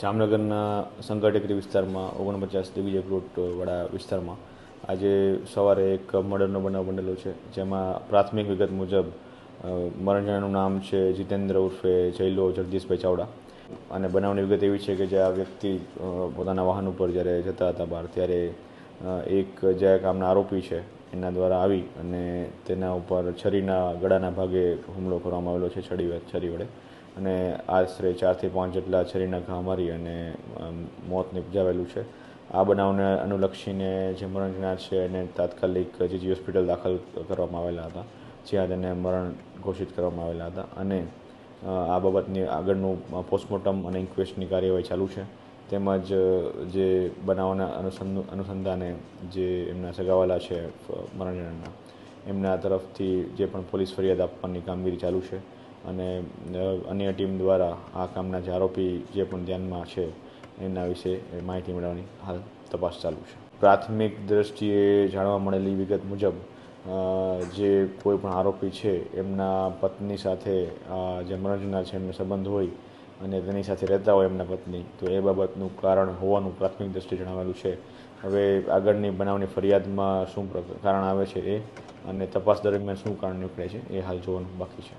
જામનગરના સંઘટેકરી વિસ્તારમાં ઓગણપચાસ દિગ્વિજય પ્લોટવાળા વિસ્તારમાં આજે સવારે એક મર્ડરનો બનાવ બનેલો છે, જેમાં પ્રાથમિક વિગત મુજબ મરણજણાનું નામ છે જીતેન્દ્ર ઉર્ફે જયલો જગદીશભાઈ ચાવડા. અને બનાવની વિગત એવી છે કે જે આ વ્યક્તિ પોતાના વાહન ઉપર જ્યારે જતા હતા બહાર, ત્યારે એક જે કામના આરોપી છે એના દ્વારા આવી અને તેના ઉપર છરીના ગળાના ભાગે હુમલો કરવામાં આવેલો છે, છડી છરી વડે. અને આશરે ચારથી પાંચ જેટલા છરીના ઘા મારી અને મોત નિપજાવેલું છે. આ બનાવને અનુલક્ષીને જે મરણના છે એને તાત્કાલિક જીજી હોસ્પિટલ દાખલ કરવામાં આવેલા હતા, જ્યાં તેને મરણ ઘોષિત કરવામાં આવેલા હતા. અને આ બાબતની આગળનું પોસ્ટમોર્ટમ અને ઇન્ક્વેસ્ટની કાર્યવાહી ચાલુ છે. તેમજ જે બનાવના અનુસંધાને જે એમના સગાવાલા છે મરણ એમના તરફથી જે પણ પોલીસ ફરિયાદ આપવાની કામગીરી ચાલુ છે અને અન્ય ટીમ દ્વારા આ કામના જે આરોપી જે પણ ધ્યાનમાં છે એના વિશે માહિતી મેળવવાની હાલ તપાસ ચાલુ છે. પ્રાથમિક દ્રષ્ટિએ જાણવા મળેલી વિગત મુજબ જે કોઈ પણ આરોપી છે, એમના પત્ની સાથે જે મરણજનાર છે, એમનો સંબંધ હોય અને તેની સાથે રહેતા હોય એમના પત્ની. તો એ બાબતનું કારણ હોવાનું પ્રાથમિક દ્રષ્ટિએ જણાવેલું છે. હવે આગળની બનાવની ફરિયાદમાં શું કારણ આવે છે એ અને તપાસ દરમિયાન શું કારણ નીકળે છે એ હાલ જોવાનું બાકી છે.